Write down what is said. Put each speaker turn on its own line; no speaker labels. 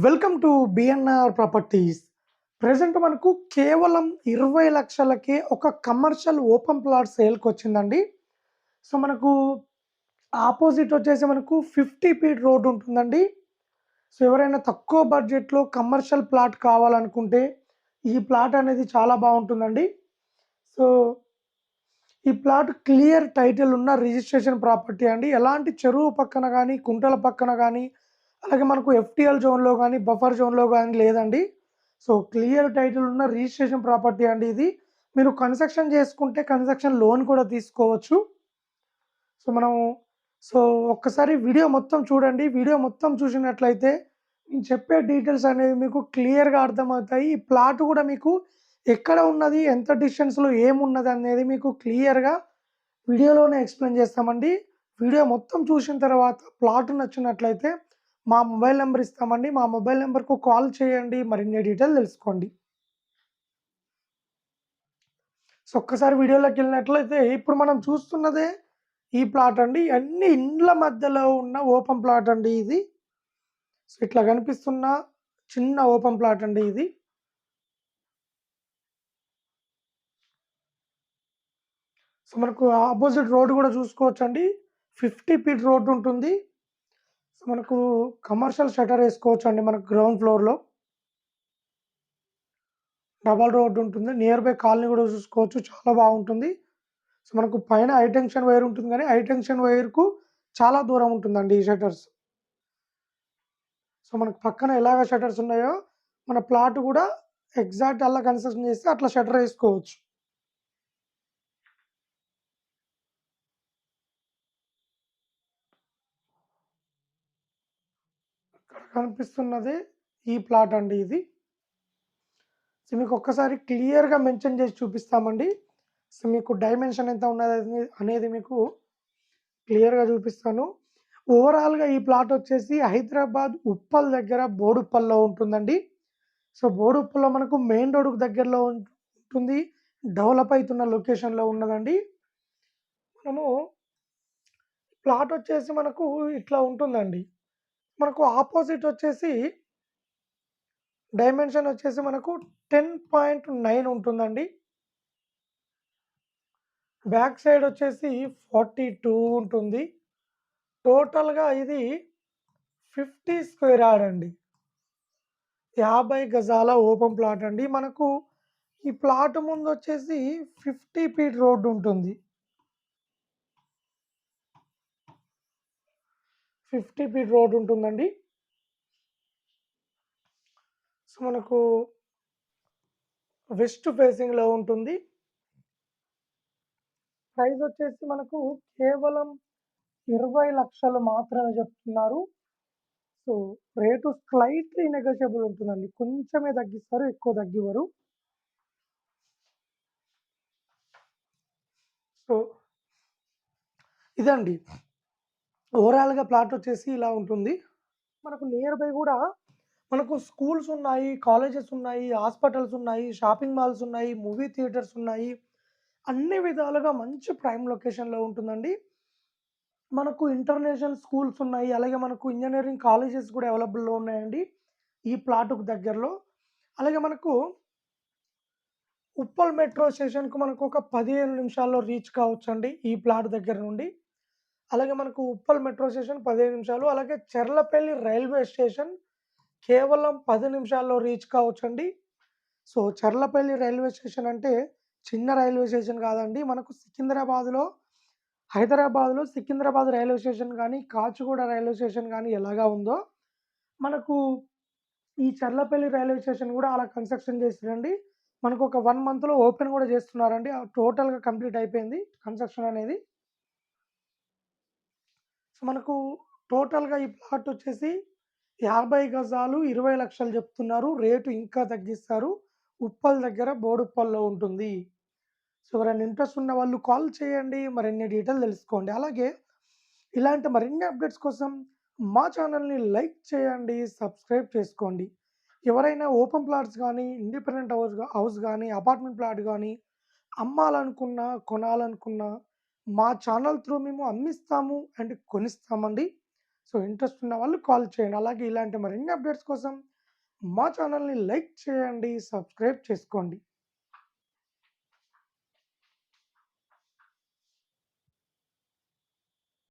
Welcome to BNR properties present మనకు కేవలం ఇరవై లక్షలకే ఒక కమర్షియల్ ఓపెన్ ప్లాట్ సేల్కి వచ్చిందండి. సో మనకు ఆపోజిట్ వచ్చేసి మనకు ఫిఫ్టీ ఫీట్ రోడ్ ఉంటుందండి. సో ఎవరైనా తక్కువ బడ్జెట్లో కమర్షియల్ ప్లాట్ కావాలనుకుంటే ఈ ప్లాట్ అనేది చాలా బాగుంటుందండి. సో ఈ ప్లాట్ క్లియర్ టైటిల్ ఉన్న రిజిస్ట్రేషన్ ప్రాపర్టీ అండి. ఎలాంటి చెరువు పక్కన కానీ కుంటల పక్కన కానీ అలాగే మనకు ఎఫ్టీఎల్ జోన్లో కానీ బఫర్ జోన్లో కానీ లేదండి. సో క్లియర్ టైటిల్ ఉన్న రిజిస్ట్రేషన్ ప్రాపర్టీ అండి ఇది. మీరు కన్స్ట్రక్షన్ చేసుకుంటే కన్స్ట్రక్షన్ లోన్ కూడా తీసుకోవచ్చు. సో మనం సో ఒక్కసారి వీడియో మొత్తం చూడండి. వీడియో మొత్తం చూసినట్లయితే నేను చెప్పే డీటెయిల్స్ అనేవి మీకు క్లియర్గా అర్థమవుతాయి. ఈ ప్లాట్ కూడా మీకు ఎక్కడ ఉన్నది ఎంత డిస్టెన్స్లో ఏమున్నది అనేది మీకు క్లియర్గా వీడియోలోనే ఎక్స్ప్లెయిన్ చేస్తామండి. వీడియో మొత్తం చూసిన తర్వాత ప్లాట్ నచ్చినట్లయితే మా మొబైల్ నెంబర్ ఇస్తామండి. మా మొబైల్ నెంబర్కు కాల్ చేయండి. మరిన్ని డీటెయిల్ తెలుసుకోండి. సో ఒక్కసారి వీడియోలోకి వెళ్ళినట్లయితే ఇప్పుడు మనం చూస్తున్నదే ఈ ప్లాట్ అండి. అన్ని ఇండ్ల మధ్యలో ఉన్న ఓపెన్ ప్లాట్ అండి ఇది. సో ఇట్లా కనిపిస్తున్న చిన్న ఓపెన్ ప్లాట్ అండి ఇది. సో మనకు ఆపోజిట్ రోడ్ కూడా చూసుకోవచ్చండి. ఫిఫ్టీ ఫీట్ రోడ్ ఉంటుంది. సో మనకు కమర్షియల్ షటర్ వేసుకోవచ్చు అండి మనకు గ్రౌండ్ ఫ్లోర్లో డబల్ రోడ్ ఉంటుంది. నియర్ బై కాలనీ కూడా చూసుకోవచ్చు. చాలా బాగుంటుంది. సో మనకు పైన హై టెన్షన్ వైర్ ఉంటుంది కానీ హై టెన్షన్ వైర్కు చాలా దూరం ఉంటుందండి ఈ షటర్స్ సో మనకు పక్కన ఎలాగ షటర్స్ ఉన్నాయో మన ప్లాట్ కూడా ఎగ్జాక్ట్ అలా కన్స్ట్రక్షన్ చేస్తే అట్లా షటర్ వేసుకోవచ్చు. ఇక్కడ కనిపిస్తున్నదే ఈ ప్లాట్ అండి ఇది. సో మీకు ఒక్కసారి క్లియర్గా మెన్షన్ చేసి చూపిస్తామండి. సో మీకు డైమెన్షన్ ఎంత ఉన్నది అనేది మీకు క్లియర్గా చూపిస్తాను. ఓవరాల్గా ఈ ప్లాట్ వచ్చేసి హైదరాబాద్ ఉప్పల్ దగ్గర బోడుప్పల్లో ఉంటుందండి. సో బోడుప్పల్లో మనకు మెయిన్ రోడ్కు దగ్గరలో ఉంటుంది. డెవలప్ అవుతున్న లొకేషన్లో ఉన్నదండి. మనము ప్లాట్ వచ్చేసి మనకు ఇట్లా ఉంటుందండి. మనకు ఆపోజిట్ వచ్చేసి డైమెన్షన్ వచ్చేసి మనకు టెన్ పాయింట్ నైన్ ఉంటుందండి. బ్యాక్ సైడ్ వచ్చేసి ఫార్టీ టూ ఉంటుంది. టోటల్గా ఇది ఫిఫ్టీ స్క్వేర్ యార్డ్ అండి. యాభై గజాల ఓపెన్ ప్లాట్ అండి. మనకు ఈ ప్లాట్ ముందు వచ్చేసి ఫిఫ్టీ ఫీట్ రోడ్డు ఉంటుంది. ఫిఫ్టీ ఫీట్ రోడ్ ఉంటుందండి. సో మనకు వెస్ట్ ఫేసింగ్లో ఉంటుంది. ప్రైస్ వచ్చేసి మనకు కేవలం ఇరవై లక్షలు మాత్రమే చెప్తున్నారు. సో రేటు స్లైట్లీ నెగోషియబుల్ ఉంటుందండి. కొంచెమే తగ్గిస్తారు ఎక్కువ తగ్గివ్వరు. సో ఇదండి. ఓవరాల్గా ప్లాట్ వచ్చేసి ఇలా ఉంటుంది. మనకు నియర్ బై కూడా మనకు స్కూల్స్ ఉన్నాయి కాలేజెస్ ఉన్నాయి హాస్పిటల్స్ ఉన్నాయి షాపింగ్ మాల్స్ ఉన్నాయి మూవీ థియేటర్స్ ఉన్నాయి. అన్ని విధాలుగా మంచి ప్రైమ్ లొకేషన్లో ఉంటుందండి. మనకు ఇంటర్నేషనల్ స్కూల్స్ ఉన్నాయి. అలాగే మనకు ఇంజనీరింగ్ కాలేజెస్ కూడా అవైలబుల్లో ఉన్నాయండి ఈ ప్లాట్కు దగ్గరలో. అలాగే మనకు ఉప్పల్ మెట్రో స్టేషన్కు మనకు ఒక పదిహేను నిమిషాల్లో రీచ్ కావచ్చండి ఈ ప్లాట్ దగ్గర నుండి. అలాగే మనకు ఉప్పల్ మెట్రో స్టేషన్ పదిహేను నిమిషాలు అలాగే చెర్లపల్లి రైల్వే స్టేషన్ కేవలం పది నిమిషాల్లో రీచ్ కావచ్చండి. సో చెర్లపల్లి రైల్వే స్టేషన్ అంటే చిన్న రైల్వే స్టేషన్ కాదండి. మనకు సికింద్రాబాద్లో హైదరాబాద్లో సికింద్రాబాద్ రైల్వే స్టేషన్ కానీ కాచిగూడ రైల్వే స్టేషన్ కానీ ఎలాగా ఉందో మనకు ఈ చర్లపల్లి రైల్వే స్టేషన్ కూడా అలా కన్స్ట్రక్షన్ చేసిరండి మనకు ఒక వన్ మంత్లో ఓపెన్ కూడా చేస్తున్నారండి. టోటల్గా కంప్లీట్ అయిపోయింది కన్స్ట్రక్షన్ అనేది. సో మనకు టోటల్గా ఈ ప్లాట్ వచ్చేసి యాభై గజాలు ఇరవై లక్షలు చెప్తున్నారు. రేటు ఇంకా తగ్గిస్తారు. ఉప్పల్ దగ్గర బోడుప్పల్లో ఉంటుంది. సో ఎవరైనా ఇంట్రెస్ట్ ఉన్న వాళ్ళు కాల్ చేయండి. మరిన్ని డీటెయిల్ తెలుసుకోండి. అలాగే ఇలాంటి మరిన్ని అప్డేట్స్ కోసం మా ఛానల్ని లైక్ చేయండి సబ్స్క్రైబ్ చేసుకోండి. ఎవరైనా ఓపెన్ ప్లాట్స్ కానీ ఇండిపెండెంట్ హౌస్ హౌస్ కానీ అపార్ట్మెంట్ ప్లాట్ కానీ అమ్మాలనుకున్నా కొనాలనుకున్నా మా ఛానల్ త్రూ మేము అమ్మిస్తాము అండ్ కొనిస్తామండి సో, ఇంట్రెస్ట్ ఉన్న వాళ్ళు కాల్ చేయండి. అలాగే ఇలాంటి మరిన్ని అప్డేట్స్ కోసం మా ఛానల్ని లైక్ చేయండి, సబ్స్క్రైబ్ చేసుకోండి.